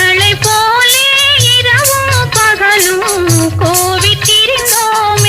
மகளை போ